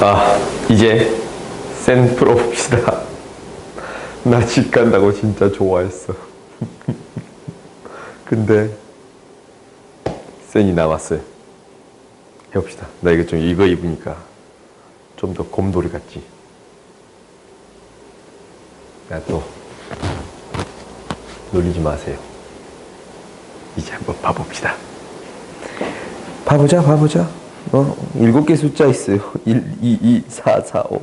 아, 이제 센 풀어봅시다. 나 집 간다고 진짜 좋아했어. 근데 센이 남았어요. 해봅시다. 나 이거 좀 이거 입으니까 좀 더 곰돌이 같지? 야, 또 놀리지 마세요. 이제 한번 봐봅시다. 봐보자, 봐보자. 어, 일곱 개 숫자 있어요. 1, 2, 2, 4, 4, 5.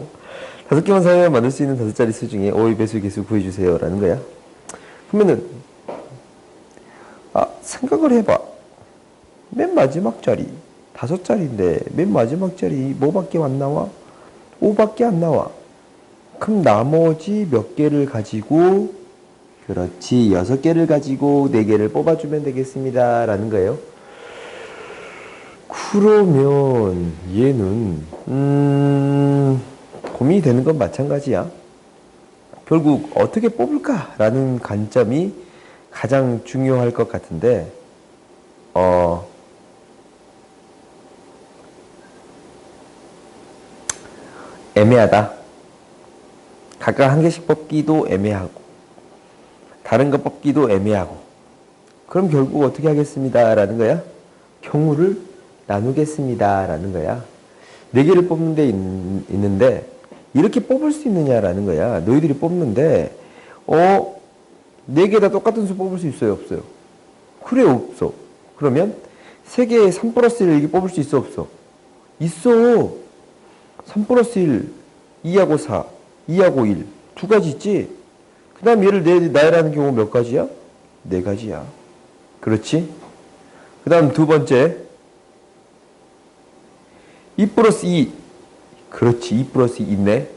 다섯 개만 사용하면 만들 수 있는 다섯 자리 수 중에 5의 배수 개수 구해주세요. 라는 거야. 그러면은, 아, 생각을 해봐. 맨 마지막 자리, 다섯 자리인데, 맨 마지막 자리 뭐밖에 안 나와? 5밖에 안 나와. 그럼 나머지 몇 개를 가지고, 그렇지, 여섯 개를 가지고 네 개를 뽑아주면 되겠습니다. 라는 거예요. 그러면 얘는 음 고민이 되는 건 마찬가지야. 결국 어떻게 뽑을까라는 관점이 가장 중요할 것 같은데 어 애매하다. 각각 한 개씩 뽑기도 애매하고 다른 거 뽑기도 애매하고 그럼 결국 어떻게 하겠습니다라는 거야? 경우를 나누겠습니다. 라는 거야. 네 개를 뽑는 데 있, 있는데, 이렇게 뽑을 수 있느냐라는 거야. 너희들이 뽑는데, 어, 네 개 다 똑같은 수 뽑을 수 있어요? 없어요? 그래, 없어. 그러면, 세 개에 3 플러스 1을 이렇게 뽑을 수 있어? 없어? 있어. 3 플러스 1, 2하고 4, 2하고 1. 두 가지 있지? 그 다음 얘를 내, 나열하는 경우 몇 가지야? 네 가지야. 그렇지? 그 다음 두 번째, 2 플러스 2. 그렇지. 2 플러스 2 있네.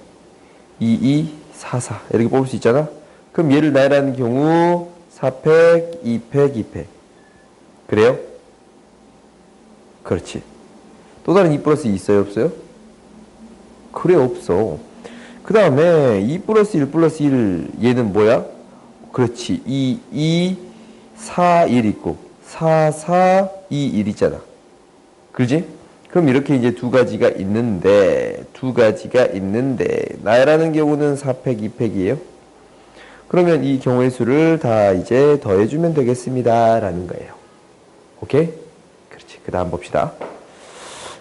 2, 2, 4, 4. 이렇게 뽑을 수 있잖아. 그럼 얘를 나열하는 경우 4팩, 2팩, 2팩. 그래요? 그렇지. 또 다른 2 플러스 2 있어요? 없어요? 그래, 없어. 그 다음에 2 플러스 1 플러스 1 얘는 뭐야? 그렇지. 2, 2, 4, 1 있고 4, 4, 2, 1 있잖아. 그러지? 그럼 이렇게 이제 두 가지가 있는데, 두 가지가 있는데, 나열하는 경우는 4팩, 2팩이에요. 그러면 이 경우의 수를 다 이제 더해주면 되겠습니다. 라는 거예요. 오케이? 그렇지. 그 다음 봅시다.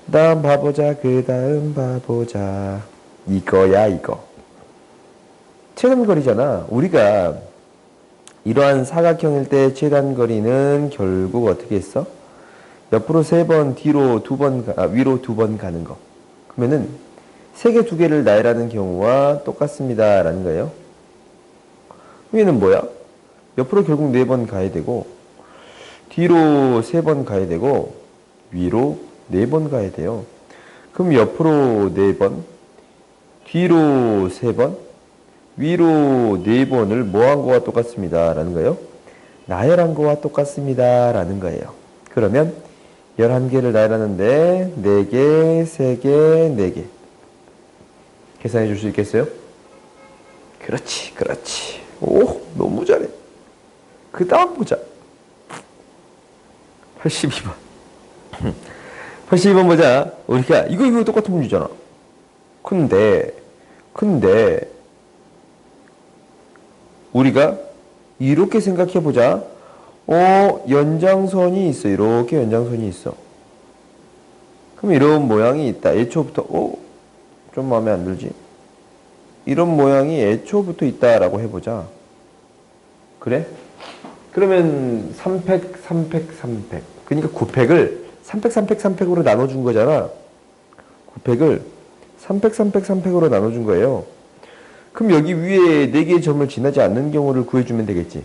그 다음 봐보자. 그 다음 봐보자. 이거야, 이거. 최단거리잖아. 우리가 이러한 사각형일 때 최단거리는 결국 어떻게 했어? 옆으로 세 번, 뒤로 두 번, 아, 위로 두 번 가는 거. 그러면은 세 개 두 개를 나열하는 경우와 똑같습니다. 라는 거예요. 위는 뭐야? 옆으로 결국 네 번 가야 되고, 뒤로 세 번 가야 되고, 위로 네 번 가야 돼요. 그럼 옆으로 네 번, 뒤로 세 번, 위로 네 번을 뭐 한 거와 똑같습니다. 라는 거예요. 나열한 거와 똑같습니다. 라는 거예요. 그러면 11개를 나열하는데 4개, 3개, 4개. 계산해 줄 수 있겠어요? 그렇지, 그렇지. 오, 너무 잘해. 그 다음 보자. 82번. 82번 보자. 우리가 이거 이거 똑같은 문제잖아. 근데 근데 우리가 이렇게 생각해 보자. 어, 연장선이 있어. 이렇게 연장선이 있어. 그럼 이런 모양이 있다. 애초부터, 어, 좀 마음에 안 들지? 이런 모양이 애초부터 있다라고 해보자. 그래? 그러면 3팩, 3팩, 3팩. 그러니까 9팩을 3팩, 3팩, 3팩으로 나눠준 거잖아. 9팩을 3팩, 3팩, 3팩으로 나눠준 거예요. 그럼 여기 위에 4개의 점을 지나지 않는 경우를 구해주면 되겠지.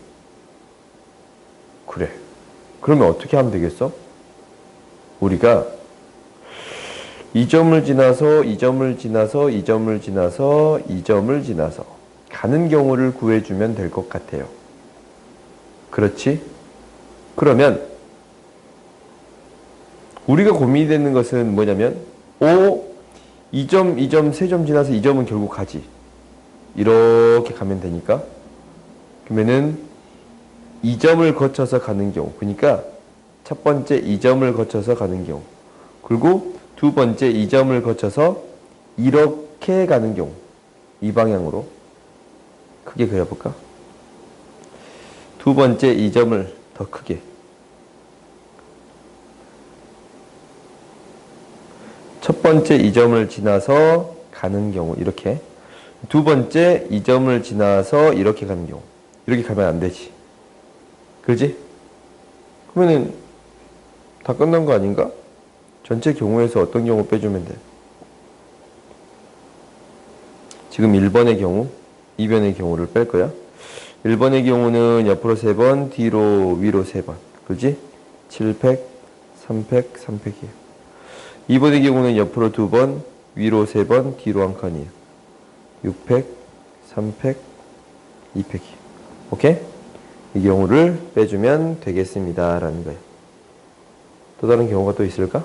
그래. 그러면 어떻게 하면 되겠어? 우리가 이 점을 지나서 이 점을 지나서 이 점을 지나서 이 점을 지나서 가는 경우를 구해주면 될 것 같아요. 그렇지? 그러면 우리가 고민이 되는 것은 뭐냐면 오, 이 점, 이 점, 세 점 지나서 이 점은 결국 가지. 이렇게 가면 되니까 그러면은 이 점을 거쳐서 가는 경우. 그러니까 첫 번째 이 점을 거쳐서 가는 경우. 그리고 두 번째 이 점을 거쳐서 이렇게 가는 경우. 이 방향으로. 크게 그려볼까? 두 번째 이 점을 더 크게. 첫 번째 이 점을 지나서 가는 경우. 이렇게. 두 번째 이 점을 지나서 이렇게 가는 경우. 이렇게 가면 안 되지 그지? 그러면은 다 끝난 거 아닌가? 전체 경우에서 어떤 경우 빼주면 돼? 지금 1번의 경우, 2번의 경우를 뺄 거야. 1번의 경우는 옆으로 3번, 뒤로 위로 3번. 그지? 7팩, 3팩, 3팩이에요. 2번의 경우는 옆으로 2번, 위로 3번, 뒤로 한 칸이에요. 6팩, 3팩, 2팩이에요. 오케이? 이 경우를 빼주면 되겠습니다. 라는 거예요. 또 다른 경우가 또 있을까?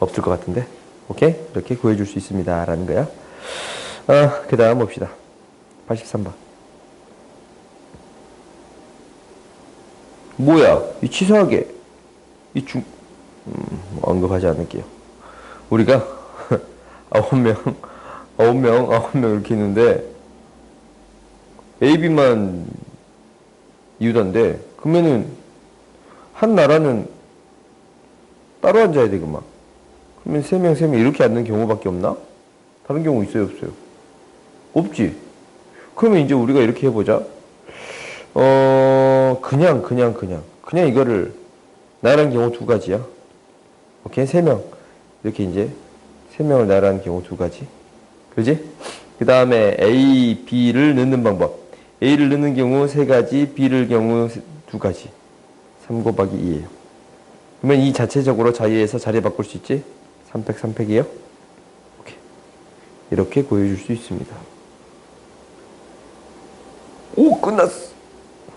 없을 것 같은데. 오케이? 이렇게 구해줄 수 있습니다. 라는 거야. 아, 그 다음 봅시다. 83번. 뭐야? 이 치사하게. 이 중, 음, 언급하지 않을게요. 우리가 아홉 명, 아홉 명, 아홉 명 이렇게 있는데, AB만 이유단데, 그러면은, 한 나라는 따로 앉아야 되구만. 그러면 세 명, 세 명 이렇게 앉는 경우밖에 없나? 다른 경우 있어요, 없어요? 없지. 그러면 이제 우리가 이렇게 해보자. 어, 그냥, 그냥, 그냥. 그냥 이거를, 나란 경우 두 가지야. 오케이? 세 명. 이렇게 이제, 세 명을 나란 경우 두 가지. 그지? 그 다음에 A, B를 넣는 방법. A를 넣는 경우 세 가지, B를 경우 세- 두 가지. 3 곱하기 2예요. 그러면 이 자체적으로 자리에서 자리 바꿀 수 있지? 3팩, 3팩이에요? 오케이. 이렇게 구해줄 수 있습니다. 오, 끝났어.